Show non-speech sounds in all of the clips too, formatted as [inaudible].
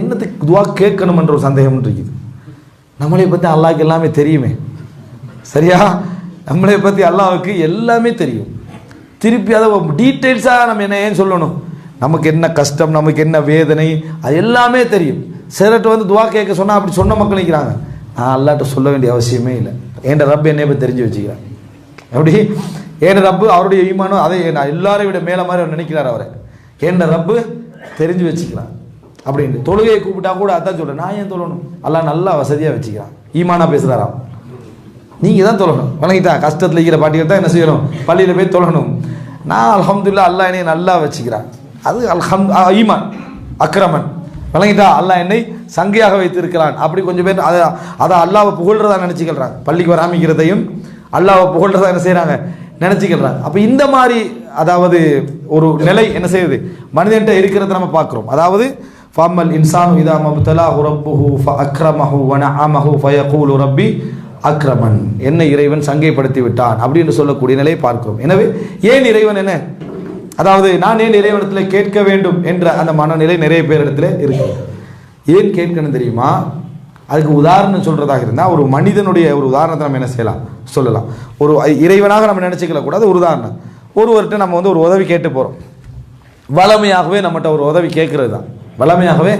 என்னத்துக்கு துவா கேட்கணுமன்ற ஒரு சந்தேகம் இருக்குது. நம்மளை பற்றி அல்லாவுக்கு எல்லாமே தெரியுமே. சரியா? நம்மளை பற்றி அல்லாவுக்கு எல்லாமே தெரியும். திருப்பி அதை டீட்டெயில்ஸாக நம்ம என்ன ஏன் சொல்லணும்? நமக்கு என்ன கஷ்டம் நமக்கு என்ன வேதனை அது எல்லாமே தெரியும். சிலர்கிட்ட வந்து துவா கேட்க சொன்னால் அப்படி சொன்ன மக்கள் நிற்கிறாங்க நான் அல்லாட்ட சொல்ல வேண்டிய அவசியமே இல்லை. என் ரப்ப என்னை போய் தெரிஞ்சு வச்சுக்கிறேன் எப்படி? என் ரப்பு அவருடைய ஈமானம் அதை நான் எல்லாரையும் விட மேலே மாதிரி அவர் நினைக்கிறார் அவரை. என் ரப்பு தெரிஞ்சு வச்சுக்கிறான் அப்படின்னு தொழுகையை கூப்பிட்டா கூட அதான் சொல்கிறேன் நான் ஏன் தொழணும்? எல்லாம் நல்லா வசதியாக வச்சுக்கிறான். ஈமானா பேசுகிறாராம் நீங்கள் தான் தொழணும். வணங்கிட்டா? கஷ்டத்தில் இருக்கிற பாட்டிகள் தான் என்ன செய்யணும்? பள்ளியில் போய் தொழணும். நான் அலமதுல்லா அல்லாஹ் என்னை நல்லா வச்சுக்கிறான். அது அல்ஹம் ஈமான் அக்ரமன் வணங்கிட்டா? அல்லா என்னை சங்கையாக வைத்திருக்கிறான். அப்படி கொஞ்சம் பேர் அதை அதை அல்லாவை புகழ்றதா நினச்சிக்கிறாங்க பள்ளிக்கு வராமிக்கிறதையும் அல்லாவை புகழ்றதா என்ன செய்கிறாங்க நினச்சிக்கிறாங்க அப்போ இந்த மாதிரி அதாவது ஒரு நிலை என்ன செய்யுது? மனிதன்ட்ட இருக்கிறத நம்ம பார்க்குறோம். அதாவது ஃபம்மல் இன்சானு இதா மப்தலாஹு ரப்புஹு ஃப அக்ரமஹு வன அமஹு ஃபயகூலு ரப்பி அக்ரமன் என்ன இறைவன் சங்கைப்படுத்தி விட்டான் அப்படின்னு சொல்லக்கூடிய நிலையை பார்க்கிறோம். எனவே ஏன் இறைவன் என்ன? அதாவது நான் ஏன் இறைவனத்தில் கேட்க வேண்டும் என்ற அந்த மனநிலை நிறைய பேர் இடத்துல இருக்கு ஏன் கேட்கணும் தெரியுமா? அதுக்கு உதாரணம் சொல்கிறதாக இருந்தால் ஒரு மனிதனுடைய ஒரு உதாரணத்தை நம்ம என்ன செய்யலாம்? சொல்லலாம். ஒரு இறைவனாக நம்ம நினச்சிக்கல கூடாது ஒரு உதாரணம். ஒருவர்கிட்ட நம்ம வந்து ஒரு உதவி கேட்டு போகிறோம் வளமையாகவே நம்மகிட்ட ஒரு உதவி கேட்கறது தான் வளமையாகவே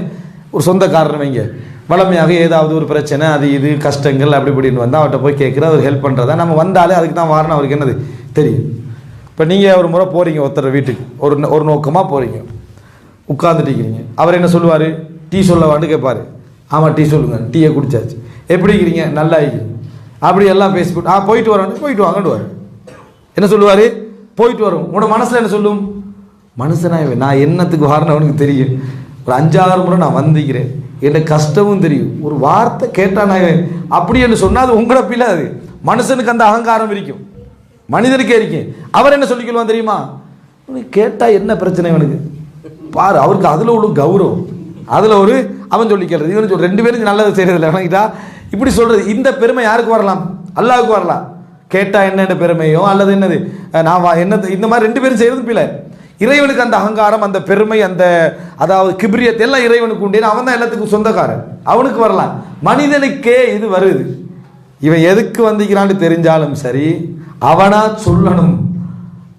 ஒரு சொந்தக்காரன் வைங்க வளமையாக ஏதாவது ஒரு பிரச்சனை அது இது கஷ்டங்கள் அப்படி இப்படின்னு வந்தால் அவர்கிட்ட போய் கேட்குற அவர் ஹெல்ப் பண்ணுறதா நம்ம வந்தாலே அதுக்கு தான் வாரணும் அவருக்கு என்னது? தெரியும். இப்போ நீங்கள் ஒரு முறை போகிறீங்க ஒருத்தர் வீட்டுக்கு. ஒரு ஒரு நோக்கமாக போகிறீங்க உட்காந்துட்டிருக்கிறீங்க அவர் என்ன சொல்லுவார்? டீ சொல்லவான்னு கேட்பார். ஆமாம் டீ சொல்லுங்க. டீயை குடிச்சாச்சு. எப்படி இருக்கிறீங்க நல்லா அப்படி எல்லாம் பேசி ஆ போயிட்டு வரோம் போயிட்டு வாங்கன்னுவார் என்ன சொல்லுவார்? போயிட்டு வரும். உன்னோட மனசில் என்ன சொல்லும்? மனுஷனா நான் என்னத்துக்கு வாரணும் அவனுக்கு தெரியும்? ஒரு அஞ்சாறு முறை நான் வந்திக்கிறேன் என்ன கஷ்டமும் தெரியும். ஒரு வார்த்தை கேட்டான் இவன் அப்படி என்று சொன்னால் அது உங்களை பிள்ளை அது மனுஷனுக்கு அந்த அகங்காரம் இருக்கும். மனிதனுக்கே இருக்கும். அவர் என்ன சொல்லிக்கொள்வான் தெரியுமா? கேட்டால் என்ன பிரச்சனை இவனுக்கு? பாரு அவருக்கு அதில் ஒரு கௌரவம். அதில் ஒரு அவன் சொல்லிக்கிறது இவன் சொல் ரெண்டு பேரும் நல்லது செய்யறதில்ல. வணங்கிட்டா இப்படி சொல்கிறது இந்த பெருமை யாருக்கு வரலாம்? அல்லாவுக்கு வரலாம். கேட்டால் என்னென்ன பெருமையோ அல்லது என்னது? நான் வா- என்ன இந்த மாதிரி ரெண்டு பேரும் செய்யறது பிள்ளை இறைவனுக்கு அந்த அகங்காரம் அந்த பெருமை அந்த அதாவது கிபிரியத்தை எல்லாம் இறைவனுக்கு உண்டு. அவன் தான் எல்லாத்துக்கும் சொந்தக்காரன். அவனுக்கு வரலாம். மனிதனுக்கே இது வருது. இவன் எதுக்கு வந்திக்கிறான்னு தெரிஞ்சாலும் சரி அவனா சொல்லணும்.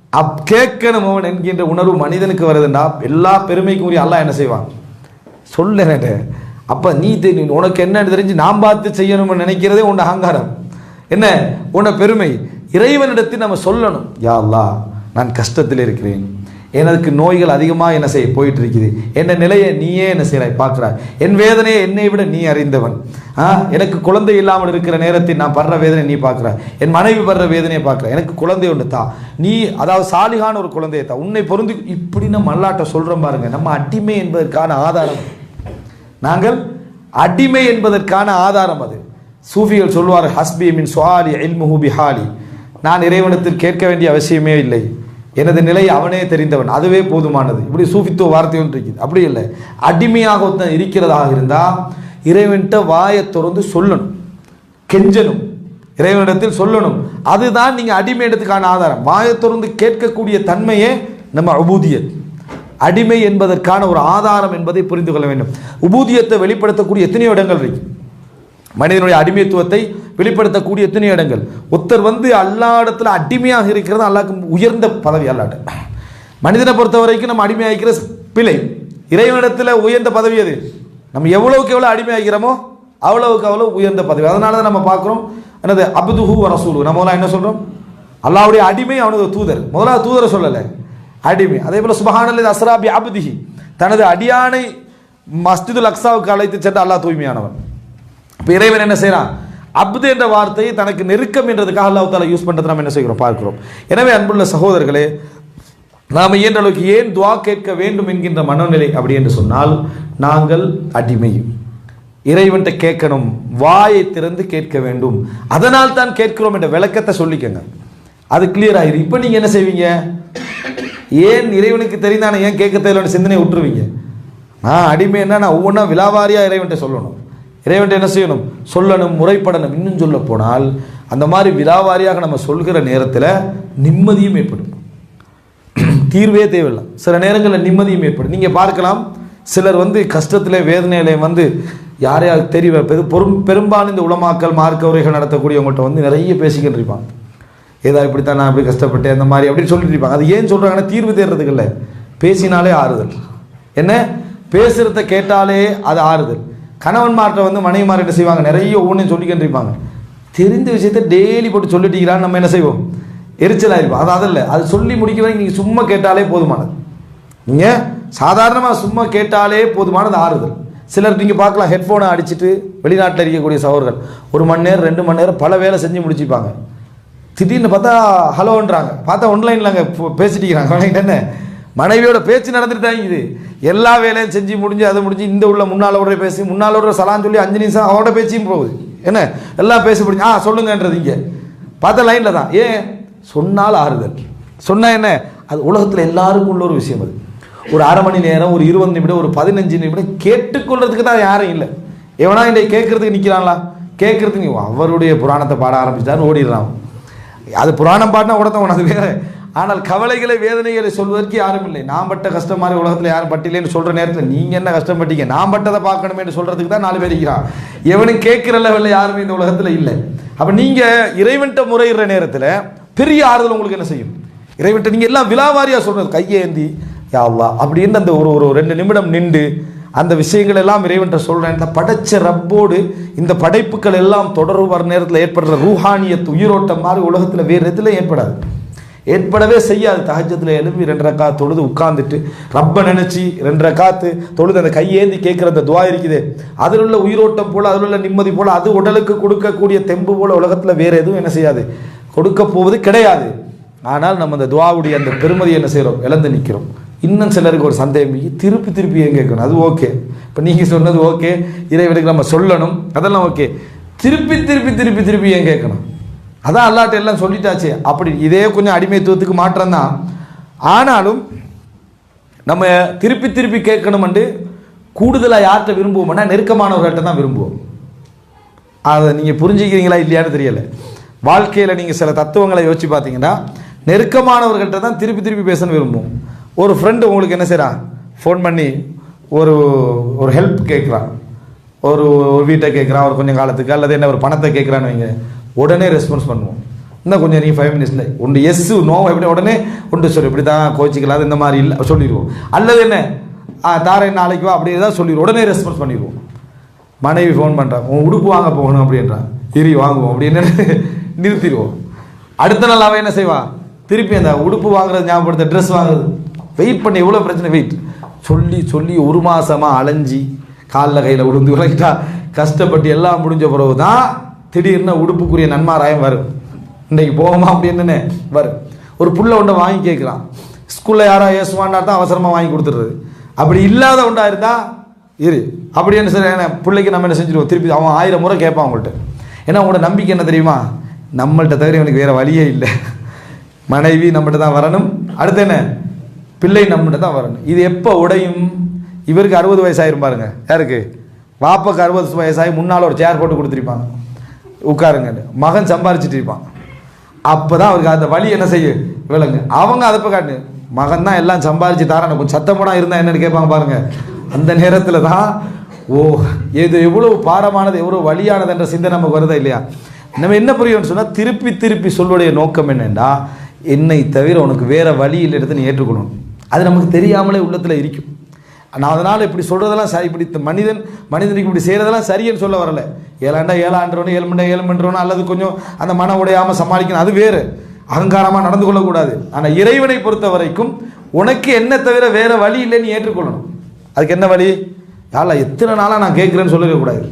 அப் கேட்கணும் அவன் என்கின்ற உணர்வு மனிதனுக்கு வருதுன்னா எல்லா பெருமைக்கும் உரிய அல்லா என்ன செய்வான்? சொல்லுறேன் அப்போ நீ தெரியும் உனக்கு என்னன்னு தெரிஞ்சு நான் பார்த்து செய்யணும்னு நினைக்கிறதே உன் அகங்காரம். என்ன? உன்னை பெருமை. இறைவனிடத்தில் நம்ம சொல்லணும். யா அல்லா நான் கஷ்டத்தில் இருக்கிறேன். எனக்கு நோய்கள் அதிகமாக என்ன செய்ய போயிட்டு இருக்குது என்ன நிலையை நீயே என்ன செய்கிறாய் பார்க்குறாய்? என் வேதனையை என்னை விட நீ அறிந்தவன். ஆ எனக்கு குழந்தை இல்லாமல் இருக்கிற நேரத்தில் நான் படுற வேதனை நீ பார்க்குற என் மனைவி படுற வேதனையை பார்க்குற எனக்கு குழந்தை ஒன்று தா. நீ அதாவது சாலிகான ஒரு குழந்தையை தான் உன்னை பொருந்து இப்படி நம்ம அல்லாட்ட சொல்கிறோம் பாருங்க. நம்ம அடிமை என்பதற்கான ஆதாரம் நாங்கள் அடிமை என்பதற்கான ஆதாரம் அது. சூஃபிகள் சொல்வார் ஹஸ்பி மின் சுவாலி எல்முஹூபி ஹாலி நான் இறைவனத்தில் கேட்க வேண்டிய அவசியமே இல்லை. எனது நிலை அவனே தெரிந்தவன். அதுவே போதுமானது. இப்படி சூஃபித்துவ வார்த்தை ஒன்று இருக்குது. அப்படி இல்லை. அடிமையாக ஒருத்தன் இருக்கிறதாக இருந்தால் இறைவன்கிட்ட வாயை திறந்து சொல்லணும். கெஞ்சணும். இறைவனிடத்தில் சொல்லணும். அதுதான் நீங்கள் அடிமை இடத்துக்கான ஆதாரம். வாயை திறந்து கேட்கக்கூடிய தன்மையே நம்ம அபூதியத் அடிமை என்பதற்கான ஒரு ஆதாரம் என்பதை புரிந்து கொள்ள வேண்டும். உபூதியத்தை வெளிப்படுத்தக்கூடிய எத்தனையோ இடங்கள் இருக்கு. மனிதனுடைய அடிமைத்துவத்தை வெளிப்படுத்தக்கூடிய எத்தனை இடங்கள்? ஒருத்தர் வந்து அல்லா இடத்துல அடிமையாக இருக்கிறது அல்லாக்கு உயர்ந்த பதவி அல்லாட்ட மனிதனை பொறுத்த வரைக்கும் நம்ம அடிமையாகிக்கிற பிழை. இறைவனிடத்தில் உயர்ந்த பதவி அது நம்ம எவ்வளவுக்கு எவ்வளோ அடிமையாகிறோமோ அவ்வளவுக்கு அவ்வளோ உயர்ந்த பதவி. அதனால தான் நம்ம பார்க்குறோம் என்னது அப்துஹூ ரசூலு நம்ம என்ன சொல்கிறோம் அல்லாவுடைய அடிமை அவனது தூதர். முதலாவது தூதரை சொல்லலை. அடிமை. அதே போல் சுபஹானல்லி அஸ்ராபி அபுதிஹி. தனது அடியானை மஸ்ஜிதுல் அக்ஸாவுக்கு அழைத்து சென்ற அல்லாஹ் தூய்மையானவன். இப்போ இறைவன் என்ன செய்கிறான் அப்து என்ற வார்த்தையை தனக்கு நெருக்கம் என்றதுக்காக அல்லாஹ் தாலா யூஸ் பண்ணுறது நம்ம என்ன செய்கிறோம்? பார்க்கிறோம். எனவே அன்புள்ள சகோதரர்களே நாம் இயன்ற அளவுக்கு ஏன் துவா கேட்க வேண்டும் என்கின்ற மனநிலை அப்படி என்று சொன்னால் நாங்கள் அடிமை இறைவன்கிட்ட கேட்கணும் வாயை திறந்து கேட்க வேண்டும். அதனால் தான் கேட்கிறோம் என்ற விளக்கத்தை சொல்லிக்கங்க. அது கிளியர் ஆயிரு. இப்போ நீங்கள் என்ன செய்வீங்க? ஏன் இறைவனுக்கு தெரிந்தானே ஏன் கேட்க தேவையான சிந்தனை விட்டுருவீங்க? நான் அடிமைன்னா நான் ஒவ்வொன்றா விலாவாரியாக இறைவன்கிட்ட சொல்லணும். இறைவன் என்ன செய்யணும்? சொல்லணும் முறைப்படணும். இன்னும் சொல்ல போனால் அந்த மாதிரி விலாவாரியாக நம்ம சொல்கிற நேரத்தில் நிம்மதியும் ஏற்படும். [clears throat] தீர்வே தேவையில்லை. சில நேரங்களில் நிம்மதியும் ஏற்படும். நீங்கள் பார்க்கலாம் சிலர் வந்து கஷ்டத்தில் வேதனையில வந்து யார் யார் தெரிய பெரு- பெரும் பெரும்பாலும் இந்த உளமாக்கல் மார்க்க உரைகள் நடத்தக்கூடியவங்கள்ட்ட வந்து நிறைய பேசிக்கிட்டு இருப்பாங்க. ஏதா இப்படித்தான் நான் இப்படி கஷ்டப்பட்டேன் அந்த மாதிரி அப்படின்னு சொல்லிட்டு இருப்பாங்க. அது ஏன் சொல்கிறாங்கன்னா தீர்வு தேடுறதுக்கு இல்லை பேசினாலே ஆறுதல். என்ன? பேசுகிறத கேட்டாலே அது ஆறுதல். கணவன்மார்கிட்ட வந்து மனைவிமார்கிட்ட செய்வாங்க? நிறைய ஒவ்வொன்றையும் சொல்லிக்கிட்டு இருப்பாங்க. தெரிந்த விஷயத்த டெய்லி போட்டு சொல்லிட்டீங்களான்னு நம்ம என்ன செய்வோம்? எரிச்சலாக இருப்போம் அது அதில் அது சொல்லி முடிக்க வரைக்கும் நீங்கள் சும்மா கேட்டாலே போதுமானது. நீங்கள் சாதாரணமாக சும்மா கேட்டாலே போதுமானது ஆறுதல். சிலர் நீங்கள் பார்க்கலாம் ஹெட்ஃபோனை அடிச்சிட்டு வெளிநாட்டில் இருக்கக்கூடிய சகோதரர்கள் ஒரு மணி நேரம் ரெண்டு மணி நேரம் பல வேலை செஞ்சு முடிச்சுப்பாங்க. திடீர்னு பார்த்தா ஹலோன்றாங்க பார்த்தா ஒன்லைனில் அங்கே பேசிட்டிக்கிறாங்க என்ன? மனைவியோட பேச்சு நடந்துட்டு தான் இது. எல்லா வேலையும் செஞ்சு முடிஞ்சு அதை முடிஞ்சு இந்த உள்ள முன்னாளோட பேசி முன்னாளோட சலான் சொல்லி அஞ்சு நிமிஷம் அவரோட பேச்சியும் போகுது. என்ன? எல்லாம் பேசி முடிஞ்சு ஆ சொல்லுங்கன்றது இங்கே. பார்த்த லைனில் தான். ஏன்? சொன்னால் ஆறுதல். சொன்னால் என்ன? அது உலகத்தில் எல்லாருக்கும் உள்ள ஒரு விஷயம் அது. ஒரு அரை மணி நேரம் ஒரு இருபது நிமிடம் ஒரு பதினஞ்சு நிமிடம் கேட்டுக்கொள்றதுக்கு தான் யாரும் இல்லை. எவனா இன்றைக்கு கேட்கறதுக்கு நிற்கிறாங்களா கேட்கறதுக்கு அவருடைய புராணத்தை பாட ஆரம்பிச்சிட்டான்னு ஓடிடுறான். அது புராணம் பாடினா உடத்த உனக்கு வேறு ஆனால் கவலைகளை வேதனைகளை சொல்வதற்கு யாரும் இல்லை. நான் பட்ட கஷ்டம் மாதிரி உலகத்தில் யாரும் பட்டில்லைன்னு சொல்கிற நேரத்தில் நீங்கள் என்ன கஷ்டப்பட்டீங்க நான் பட்டதை பார்க்கணுமேன்னு சொல்கிறதுக்கு தான் நாலு பேர் இருக்கிறான். எவனும் கேட்குற லெவலில் யாருமே இந்த உலகத்தில் இல்லை. அப்போ நீங்கள் இறைவன்ட்ட முறையிடுற நேரத்தில் பெரிய ஆறுதல் உங்களுக்கு என்ன செய்யும்? இறைவன்ட்ட நீங்கள் எல்லாம் விழாவாரியாக சொல்கிறது கையேந்தி யாவா அப்படின்னு அந்த ஒரு ஒரு ரெண்டு நிமிடம் நின்று அந்த விஷயங்கள் எல்லாம் இறைவன்ட்ட சொல்கிறேன் இந்த படைச்ச ரப்போடு இந்த படைப்புகள் எல்லாம் தொடர்பு வர நேரத்தில் ஏற்படுற ரூஹானியத் உயிரோட்டம் மாதிரி உலகத்தில் வேறு எதுல ஏற்படாது. ஏற்படவே செய்யாது. தகஜத்தில் எழுப்பி ரெண்டு ரக்கா தொழுது உட்கார்ந்துட்டு ரப்ப நினச்சி ரெண்டு ரக்காத்து தொழுது அந்த கையேந்தி கேட்குற அந்த துவா இருக்குது. அதில் உள்ள உயிரோட்டம் போல் அதில் உள்ள நிம்மதி போல் அது உடலுக்கு கொடுக்கக்கூடிய தெம்பு போல உலகத்தில் வேறு எதுவும் என்ன செய்யாது. கொடுக்க போவது கிடையாது. ஆனால் நம்ம அந்த துவாவுடைய அந்த பெருமதி என்ன செய்கிறோம் இழந்து நிற்கிறோம் இன்னும் சிலருக்கு ஒரு சந்தேகம் திருப்பி திருப்பி ஏன் கேட்கணும்? அது ஓகே. இப்போ நீங்கள் சொன்னது ஓகே. இறைவனுக்கு நம்ம சொல்லணும். அதெல்லாம் ஓகே. திருப்பி திருப்பி திருப்பி திருப்பி ஏன் கேட்கணும்? அதான் அல்லாட்ட எல்லாம் சொல்லிட்டாச்சு. அப்படி இதே கொஞ்சம் அடிமைத்துவத்துக்கு மாற்றம் தான் ஆனாலும் நம்ம திருப்பி திருப்பி கேட்கணுமெண்டு கூடுதலாக யார்கிட்ட விரும்புவோம்னா நெருக்கமானவர்கள்ட்ட தான் விரும்புவோம். அதை நீங்கள் புரிஞ்சுக்கிறீங்களா இல்லையான்னு தெரியலை. வாழ்க்கையில் நீங்கள் சில தத்துவங்களை யோசிச்சு பார்த்தீங்கன்னா நெருக்கமானவர்கள்ட்ட தான் திருப்பி திருப்பி பேசணும் விரும்புவோம். ஒரு ஃப்ரெண்டு உங்களுக்கு என்ன செய்கிறான் ஃபோன் பண்ணி ஒரு ஒரு ஹெல்ப் கேட்குறான் ஒரு ஒரு வீட்டை கேட்குறான் ஒரு கொஞ்சம் காலத்துக்கு அல்லது என்ன ஒரு பணத்தை கேட்குறான்னு வைங்க. உடனே ரெஸ்பான்ஸ் பண்ணுவோம். இன்னும் கொஞ்சம் நீ ஃபைவ் மினிட்ஸில் ஒன்று எஸ் நோ எப்படி உடனே ஒன்று சொல்லு. இப்படி தான் கோச்சிக்கலாம் இந்த மாதிரி இல்லை சொல்லிடுவோம். அல்லது என்ன ஆ தாரேன் நாளைக்கு வா அப்படி தான் சொல்லிடுவோம். உடனே ரெஸ்பான்ஸ் பண்ணிடுவோம். மனைவி ஃபோன் பண்ணுறான் உன் உடுப்பு வாங்க போகணும் அப்படின்றான் இரி வாங்குவோம் அப்படின்னு [laughs] நிறுத்திடுவோம். அடுத்த நாள் அவன் என்ன செய்வான் திருப்பி அந்த உடுப்பு வாங்குறது ஞாபகப்படுத்த ட்ரெஸ் வாங்குறது. வெயிட் பண்ணி எவ்வளோ பிரச்சனை? வெயிட் சொல்லி சொல்லி ஒரு மாதமாக அலைஞ்சி காலில் கையில் விழுந்து விளக்கிட்டா கஷ்டப்பட்டு எல்லாம் முடிஞ்ச பிறகு தான் திடீர்னு உடுப்புக்குரிய நன்மாராயம் வரும். இன்றைக்கு போவோமா அப்படின்னு வரும். ஒரு புள்ள ஒன்றை வாங்கி கேட்குறான். ஸ்கூலில் யாரோ ஏசுவான்னா தான் அவசரமாக வாங்கி கொடுத்துடுறது. அப்படி இல்லாத ஒன்றா இருந்தால் இரு. அப்படி என்ன சார் என்ன பிள்ளைக்கு நம்ம என்ன செஞ்சுருவோம்? திருப்பி அவன் ஆயிரம் முறை கேட்பான் அவங்கள்ட்ட ஏன்னா அவங்களோட நம்பிக்கை என்ன தெரியுமா? நம்மள்கிட்ட தவிர இவனுக்கு வேறு வழியே இல்லை. மனைவி நம்மகிட்ட தான் வரணும். அடுத்து என்ன? பிள்ளை நம்மகிட்ட தான் வரணும். இது எப்போ உடையும்? இவருக்கு அறுபது வயசாயிரும் பாருங்க. யாருக்கு? வாப்பாக்கு அறுபது வயசாகி முன்னால் ஒரு சேர் போட்டு கொடுத்துருப்பாங்க. உட்காருங்க. மகன் சம்பாரிச்சிட்டு இருப்பான். அப்போ தான் அவருக்கு அந்த வழி என்ன செய்யும் விலங்கு அவங்க அதை இப்போ காட்டு. மகன் தான் எல்லாம் சம்பாரிச்சு தாரான. கொஞ்சம் சத்தமோட இருந்தால் என்னென்னு கேட்பாங்க பாருங்க. அந்த நேரத்தில் தான் ஓ இது எவ்வளவு பாரமானது எவ்வளோ வழியானது என்ற சிந்தனை நமக்கு வருதா இல்லையா? நம்ம என்ன புரியும்னு சொன்னால் திருப்பி திருப்பி சொல்லுடைய நோக்கம் என்னென்னா என்னை தவிர உனக்கு வேறு வழி இல்லைன்றதை நீ ஏற்றுக்கணும் அது நமக்கு தெரியாமலே உள்ளத்தில் இருக்கும். நான் அதனால் இப்படி சொல்கிறதெல்லாம் சரி இப்படி மனிதன் மனிதனுக்கு இப்படி செய்கிறதெல்லாம் சரின்னு சொல்ல வரல. ஏழாண்டா ஏழாண்டுறவனு ஏழு மண்டா ஏழு அல்லது கொஞ்சம் அந்த மன உடையாமல் சமாளிக்கணும் அது வேறு. அகங்காரமாக நடந்து கொள்ளக்கூடாது. ஆனால் இறைவனை பொறுத்த வரைக்கும் உனக்கு என்ன தவிர வேறு வழி இல்லைன்னு நீ ஏற்றுக்கொள்ளணும். அதுக்கு என்ன வழி? யாரா எத்தனை நாளாக நான் கேட்குறேன்னு சொல்லக்கூடாது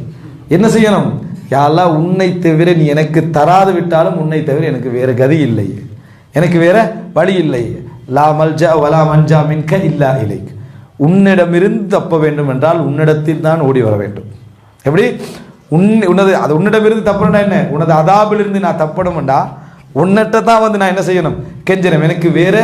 என்ன செய்யணும்? யாரா உன்னை தவிர நீ எனக்கு தராது விட்டாலும் உன்னை தவிர எனக்கு வேறு கதி இல்லை. எனக்கு வேற வழி இல்லை. லா மல்ஜா வலா மஞ்சா மின்க இல்லா இலைக்கு உன்னிடமிருந்து தப்ப வேண்டும் என்றால் உன்னிடத்தில் தான் ஓடி வர வேண்டும். எப்படி? உன் உன்னது அது உன்னிடமிருந்து தப்பணும்னா என்ன? உனது அதாபிலிருந்து நான் தப்பணும்டா உன்னிட்ட தான் வந்து நான் என்ன செய்யணும்? கெஞ்சனம் எனக்கு வேற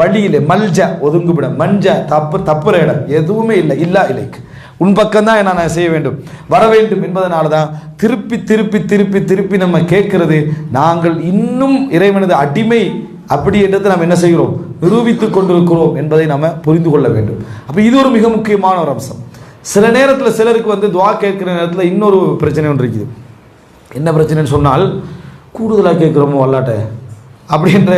வழி மல்ஜ ஒதுங்குபிடம் மஞ்ச தப்பு தப்புற இடம் எதுவுமே இல்லை இல்லா இலைக்கு. உன் பக்கம் தான் நான் செய்ய வேண்டும்? வர வேண்டும் என்பதனால தான் திருப்பி திருப்பி திருப்பி திருப்பி நம்ம கேட்கறது நாங்கள் இன்னும் இறைவனது அடிமை அப்படி நாம் நம்ம என்ன செய்கிறோம்? நிரூபித்துக் கொண்டிருக்கிறோம் என்பதை நம்ம புரிந்து கொள்ள வேண்டும். அப்போ இது ஒரு மிக முக்கியமான ஒரு அம்சம். சில நேரத்தில் சிலருக்கு வந்து துவா கேட்குற நேரத்தில் இன்னொரு பிரச்சனை ஒன்று இருக்குது. என்ன பிரச்சனைன்னு சொன்னால் கூடுதலாக கேட்குறோமோ வல்லாட்ட அப்படின்ற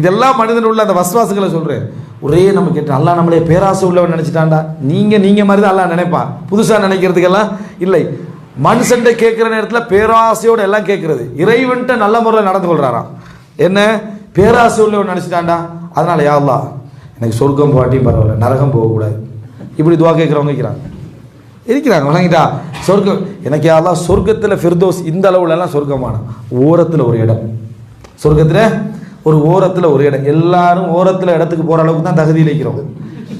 இதெல்லாம் மனிதன் உள்ள அந்த வசுவாசுகளை சொல்கிறேன் ஒரே நம்ம கேட்டு அல்லா நம்மளே பேராசை உள்ளவன் நினச்சிட்டாண்டா நீங்கள் நீங்கள் மாதிரி தான் அல்லா நினைப்பான் புதுசாக நினைக்கிறதுக்கெல்லாம் இல்லை. மனுஷன்ட்ட கேட்குற நேரத்தில் பேராசையோடு எல்லாம் கேட்குறது. இறைவன்ட்ட நல்ல முறையில் நடந்து கொள்கிறாராம் என்ன? பேராசை உள்ளவன் நினச்சிட்டாண்டா அதனால் யாருலா எனக்கு சொர்க்கம் போகாட்டியும் பரவாயில்ல நரகம் போகக்கூடாது. இப்படி துவா கேட்குறவங்க இருக்கிறாங்க. இருக்கிறாங்க வணங்கிட்டா. சொர்க்கம் எனக்கு யாரெல்லாம் சொர்க்கத்தில் ஃபிர்தோஸ் இந்த அளவுலலாம் சொர்க்கமான. ஓரத்தில் ஒரு இடம். சொர்க்கத்தில் ஒரு ஓரத்தில் ஒரு இடம். எல்லாரும் ஓரத்தில் இடத்துக்கு போகிற அளவுக்கு தான் தகுதியில் இருக்கிறோம்.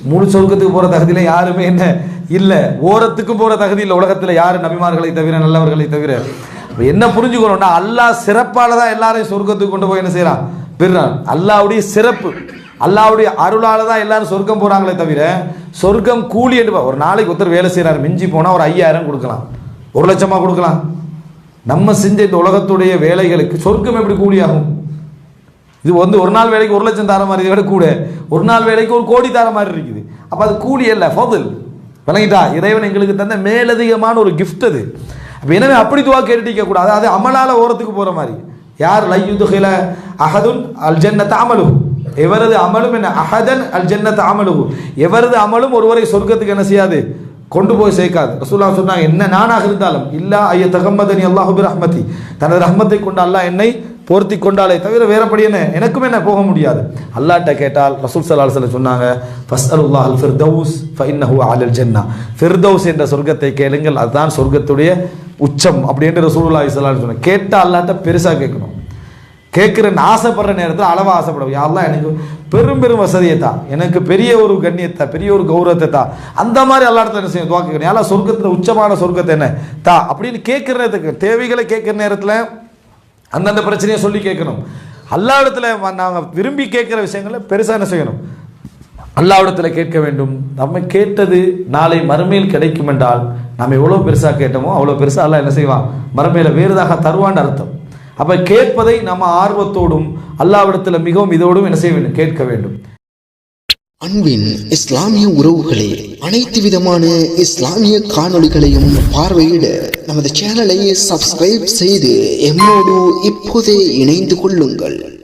முழு சொர்க்கத்துக்கு போகிற தகுதியில் யாருமே என்ன? இல்லை. ஓரத்துக்கும் போகிற தகுதி இல்லை. உலகத்தில் யார் நபிமார்களை தவிர நல்லவர்களை தவிர? என்ன புரிஞ்சுக்கணும்னா அல்லா சிறப்பால தான் எல்லாரையும் சொர்க்கத்துக்கு கொண்டு போய் என்ன செய்கிறான் பெறுறாங்க அல்லாவுடைய சிறப்பு. அல்லாவுடைய அருளால் தான் எல்லாரும் சொர்க்கம் போகிறாங்களே தவிர சொர்க்கம் கூலி என்று ஒரு நாளைக்கு ஒருத்தர் வேலை செய்கிறார் மிஞ்சி போனால் ஒரு ஐயாயிரம் கொடுக்கலாம். ஒரு லட்சமாக கொடுக்கலாம். நம்ம செஞ்ச இந்த உலகத்துடைய வேலைகளுக்கு சொர்க்கம் எப்படி கூலியாகும்? இது வந்து ஒரு நாள் வேலைக்கு ஒரு லட்சம் தர மாதிரி இதை விட கூட. ஒரு நாள் வேலைக்கு ஒரு கோடி தர மாதிரி இருக்குது. அப்போ அது கூலி அல்ல ஃபதில். விளங்கிட்டா? இறைவன் எங்களுக்கு தந்த மேலதிகமான ஒரு கிஃப்ட் அது. அப்போ எனவே அப்படி துவா கேட்டுக்க கூடாது அது அமலால் ஓரத்துக்கு போகிற மாதிரி. யார் லையுதுகில அஹதுன் அல் ஜன்னத் அமலு எவரது அமலும் என்ன? அஹதன் அல் ஜன்னத் அமலு எவரது அமலும் ஒருவரை சொர்க்கத்துக்கு என்ன செய்யாது? கொண்டு போய் சேர்க்காது. ரசூல்லா சொன்னாங்க என்ன நானாக இருந்தாலும் இல்லா ஐய தகம்மதனி அல்லாஹுபி ரஹ்மதி தனது ரஹ்மத்தை கொண்டு அல்லாஹ் என்னை போர்த்தி கொண்டாலே தவிர வேறப்படி என்ன? எனக்கும் என்ன? போக முடியாது. அல்லாட்ட கேட்டால் ரசூல் சல்லா சொல்ல சொன்னாங்க ஃபஸ்அலுல்லாஹ் அல் ஃபிர்தௌஸ் ஃபஇன்னஹு அலல் ஜென்னா ஃபிர்தவுஸ் என்ற சொர்க்கத்தை கேளுங்கள் அதுதான் சொர்க்கத்துடைய உச்சம் அப்படின்ட்டு ரசூலுல்லாஹி ஸல்லல்லாஹு சொன்னேன் கேட்டால் அல்லாட்ட பெருசாக கேட்கணும். கேட்குறேன்னு ஆசைப்படுற நேரத்தில் அளவாக ஆசைப்படும் யாரெல்லாம் எனக்கு பெரும் பெரும் வசதியை தான் எனக்கு பெரிய ஒரு கண்ணியத்தை பெரிய ஒரு கௌரவத்தை தான் அந்த மாதிரி எல்லா இடத்துல என்ன செய்யும்? துவா கேட்கணும். யாரா சொர்க்கத்தில் உச்சமான சொர்க்கத்தை என்ன? தா. அப்படின்னு கேட்குறதுக்கு தேவைகளை கேட்குற நேரத்தில் அந்தந்த பிரச்சனையை சொல்லி கேட்கணும். அல்லாவிடத்தில் நாங்கள் விரும்பி கேட்குற விஷயங்களை பெருசாக என்ன செய்யணும்? அல்லாவிடத்தில் கேட்க வேண்டும். நம்ம கேட்டது நாளை மறுமையில் கிடைக்கும் என்றால் நம்ம எவ்வளோ பெருசாக கேட்டோமோ அவ்வளோ பெருசாக அல்லாஹ் என்ன செய்வான்? மறுமையில் வேறுதாக தருவான்னு அர்த்தம். அப்போ கேட்பதை நம்ம ஆர்வத்தோடும் அல்லாவிடத்தில் மிகவும் இதோடும் என்ன செய்ய வேண்டும்? கேட்க வேண்டும். அன்பின் இஸ்லாமிய உறவுகளே அனைத்து விதமான இஸ்லாமிய காணொளிகளையும் பார்வையிட நமது சேனலை சப்ஸ்கிரைப் செய்து எம்மோடு இப்போதே இணைந்து கொள்ளுங்கள்.